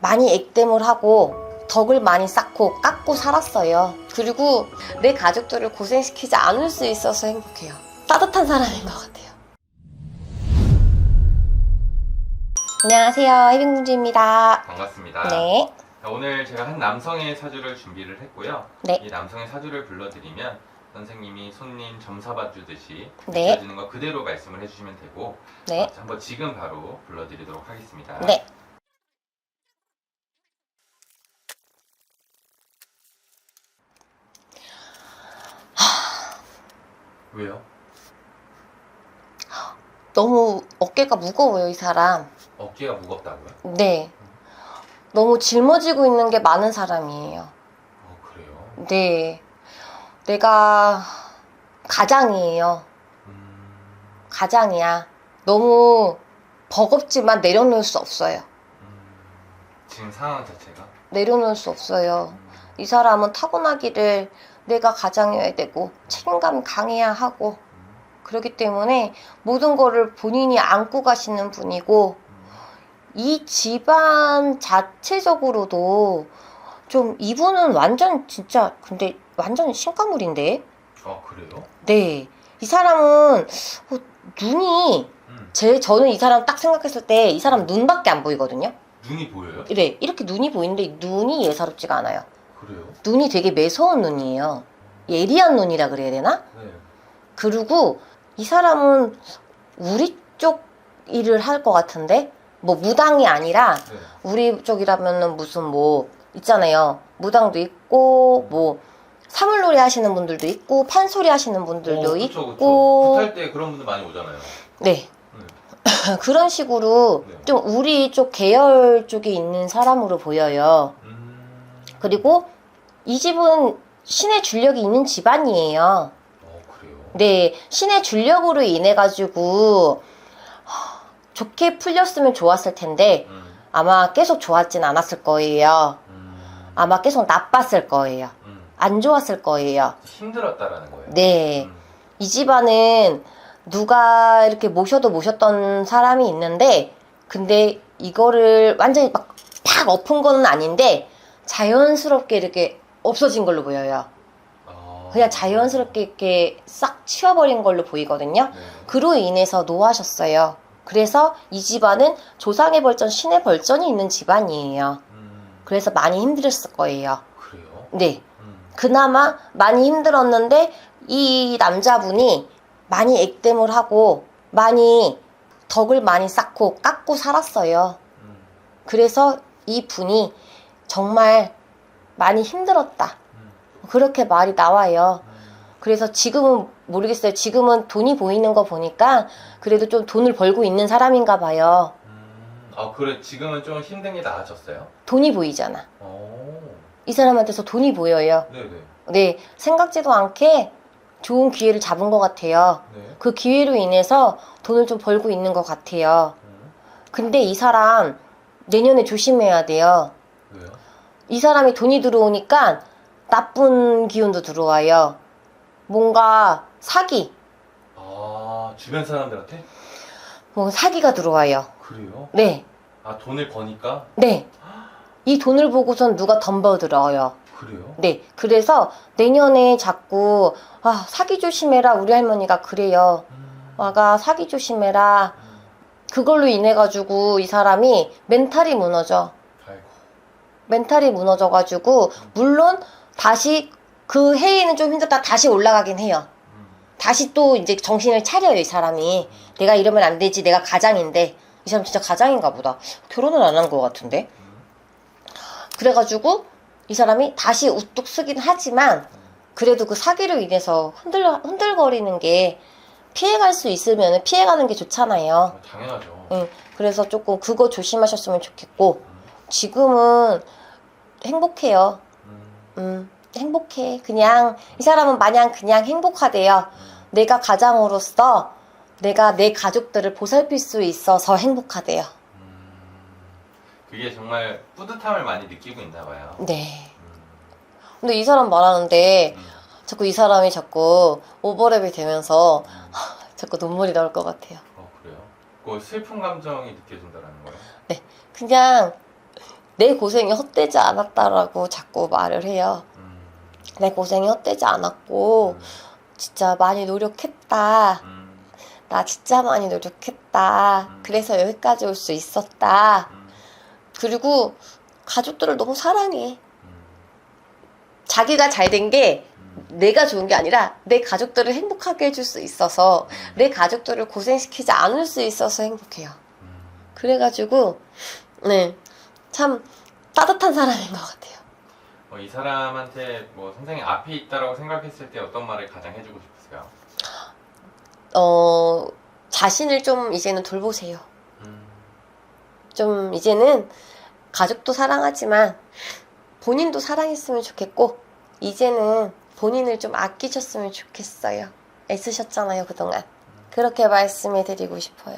많이 액땜을 하고 덕을 많이 쌓고 깎고 살았어요. 그리고 내 가족들을 고생시키지 않을 수 있어서 행복해요. 따뜻한 사람인 것 같아요. 안녕하세요. 해빙공주입니다. 반갑습니다. 네. 자, 오늘 제가 한 남성의 사주를 준비를 했고요. 네. 이 남성의 사주를 불러드리면 선생님이 손님 점사봐 주듯이 네. 주어지는 거 그대로 말씀을 해주시면 되고 네. 자, 한번 지금 바로 불러드리도록 하겠습니다. 네. 왜요? 너무 어깨가 무거워요, 이 사람. 어깨가 무겁다고요? 네. 너무 짊어지고 있는 게 많은 사람이에요. 어 그래요? 네. 내가 가장이에요. 음, 가장이야. 너무 버겁지만 내려놓을 수 없어요. 음, 지금 상황 자체가 내려놓을 수 없어요. 음, 이 사람은 타고나기를 내가 가장이어야 되고 책임감이 강해야 하고 음, 그렇기 때문에 모든 거를 본인이 안고 가시는 분이고 음. 이 집안 자체적으로도 좀 이분은 완전 진짜 근데 완전 신가물인데 어 그래요? 네 이 사람은 어, 눈이 음, 제 저는 이 사람 딱 생각했을 때 이 사람 눈밖에 안 보이거든요 눈이 보여요? 네 이렇게 눈이 보이는데 눈이 예사롭지가 않아요 그래요? 눈이 되게 매서운 눈이에요 예리한 눈이라 그래야 되나 네. 그리고 이 사람은 우리 쪽 일을 할 것 같은데 뭐 무당이 아니라 네. 우리 쪽이라면은 무슨 뭐 있잖아요. 무당도 있고 뭐 사물놀이 하시는 분들도 있고 판소리 하시는 분들도 어, 그쵸, 있고. 굿할 때 그런 분들 많이 오잖아요. 네 네. 그런 식으로 네. 좀 우리 쪽 계열 쪽에 있는 사람으로 보여요. 음, 그리고 이 집은 신의 줄력이 있는 집안이에요. 어 그래요? 네 신의 줄력으로 인해 가지고 좋게 풀렸으면 좋았을 텐데 음, 아마 계속 좋았진 않았을 거예요. 음, 아마 계속 나빴을 거예요. 음. 안 좋았을 거예요. 힘들었다라는 거예요. 네. 음, 이 집안은 누가 이렇게 모셔도 모셨던 사람이 있는데, 근데 이거를 완전히 막 팍 엎은 거는 아닌데, 자연스럽게 이렇게 없어진 걸로 보여요. 아. 그냥 자연스럽게 이렇게 싹 치워버린 걸로 보이거든요. 네. 그로 인해서 노하셨어요. 그래서 이 집안은 조상의 벌전, 신의 벌전이 있는 집안이에요. 음, 그래서 많이 힘들었을 거예요. 그래요? 네. 음, 그나마 많이 힘들었는데 이 남자분이 많이 액땜을 하고 많이 덕을 많이 쌓고 깎고 살았어요. 음, 그래서 이 분이 정말 많이 힘들었다. 음, 그렇게 말이 나와요. 음. 그래서 지금은 모르겠어요. 지금은 돈이 보이는 거 보니까 그래도 좀 돈을 벌고 있는 사람인가 봐요. 음, 아 그래 지금은 좀 힘든 게 나아졌어요? 돈이 보이잖아. 오, 이 사람한테서 돈이 보여요. 네네. 네, 생각지도 않게 좋은 기회를 잡은 것 같아요. 네. 그 기회로 인해서 돈을 좀 벌고 있는 것 같아요. 음, 근데 이 사람 내년에 조심해야 돼요. 이 사람이 돈이 들어오니까 나쁜 기운도 들어와요. 뭔가 사기, 아 주변 사람들한테? 뭐 사기가 들어와요. 그래요? 네, 아 돈을 버니까? 네. 이 돈을 보고선 누가 덤벼들어요. 그래요? 네, 그래서 내년에 자꾸 아 사기 조심해라 우리 할머니가 그래요. 음, 와가 사기 조심해라. 음, 그걸로 인해 가지고 이 사람이 멘탈이 무너져. 멘탈이 무너져가지고 물론 다시 그 해에는 좀 힘들다 다시 올라가긴 해요. 음, 다시 또 이제 정신을 차려요 이 사람이. 내가 이러면 안 되지. 내가 가장인데 이 사람 진짜 가장인가 보다. 결혼을 안한 것 같은데. 음, 그래가지고 이 사람이 다시 우뚝 쓰긴 하지만 그래도 그 사기로 인해서 흔들 흔들거리는 게 피해갈 수 있으면 피해가는 게 좋잖아요. 어, 당연하죠. 응. 그래서 조금 그거 조심하셨으면 좋겠고 음, 지금은 행복해요. 음, 음, 행복해. 그냥 이 사람은 마냥 그냥 행복하대요. 음. 내가 가장으로서 내가 내 가족들을 보살필 수 있어서 행복하대요. 음, 그게 정말 뿌듯함을 많이 느끼고 있나 봐요. 네. 음, 근데 이 사람 말하는데 음, 자꾸 이 사람이 자꾸 오버랩이 되면서 음. 자꾸 눈물이 나올 것 같아요. 어 그래요? 그 슬픈 감정이 느껴진다라는 거예요? 그냥 내 고생이 헛되지 않았다라고 자꾸 말을 해요. 음, 내 고생이 헛되지 않았고 진짜 많이 노력했다. 음, 나 진짜 많이 노력했다. 음. 그래서 여기까지 올 수 있었다. 음, 그리고 가족들을 너무 사랑해. 음, 자기가 잘 된게 음, 내가 좋은 게 아니라 내 가족들을 행복하게 해줄 수 있어서 내 가족들을 고생시키지 않을 수 있어서 행복해요. 음. 그래가지고 네 참 따뜻한 사람인 것 같아요. 어, 이 사람한테 뭐 선생님 앞에 있다라고 생각했을 때 어떤 말을 가장 해주고 싶으세요? 어 자신을 좀 이제는 돌보세요. 음, 좀 이제는 가족도 사랑하지만 본인도 사랑했으면 좋겠고 이제는 본인을 좀 아끼셨으면 좋겠어요. 애쓰셨잖아요 그동안. 그렇게 말씀해 드리고 싶어요.